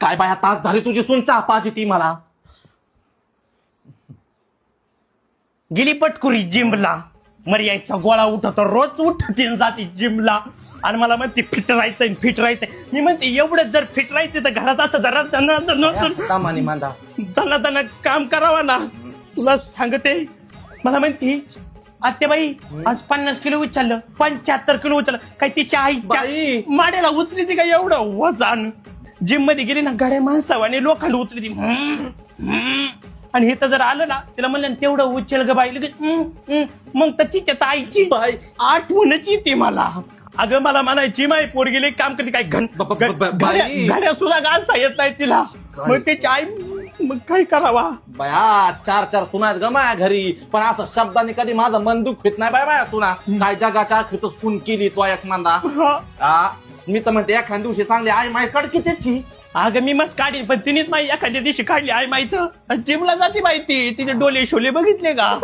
काय बाया तास झाली तुझी सून चहा पाहिजे ती मला. गेली पटकुरी जिमला. मर्याचा गोळा उठत रोज उठते जाते जिमला. आणि मला म्हणते फिट राहायचंय फिट राहायचंय. मी म्हणते एवढं जर फिट राहायचं तर घरात असं जरा दना मांदा दना दना काम करावा ना. तुला सांगते. मला म्हणते आत्याबाई आज पन्नास किलो उचललं पंच्याहत्तर किलो उचललं. काय तिच्या आईच्या. माड्याला उचली ती का एवढं वजन? जिममध्ये गेली ना गाड्या माणसावाने लोखंड उचली ती. आणि हे तर जर आलं ना तिला म्हणलं तेवढं उचल ग बाई लगेच. मग तर तिच्या तर आईची बाई. आठवणच येते मला अगं मला म्हणायची माई पोरगीले एक काम करते काय घन ब- ब- ब- ब- बाई. गाड्या गाड्या सुद्धा घालता येत नाही तिला मग त्याची आई मग काय करावा बाया चार चार सुना आहेत ग माया घरी पण असं शब्दाने कधी माझं मन दुखत नाही बाय बाया सुना काय जगाच्या अखेरच खून केली तो एक मांदा हा. मी तर म्हणते एखाद्या दिवशी चांगली आई माय कडकी त्याची. अगं मी मस्त काढीन पण तिनेच माहिती एखाद्या दिवशी काढली आई माहीत जिमला जाते माहिती तिचे डोले शोले बघितले का?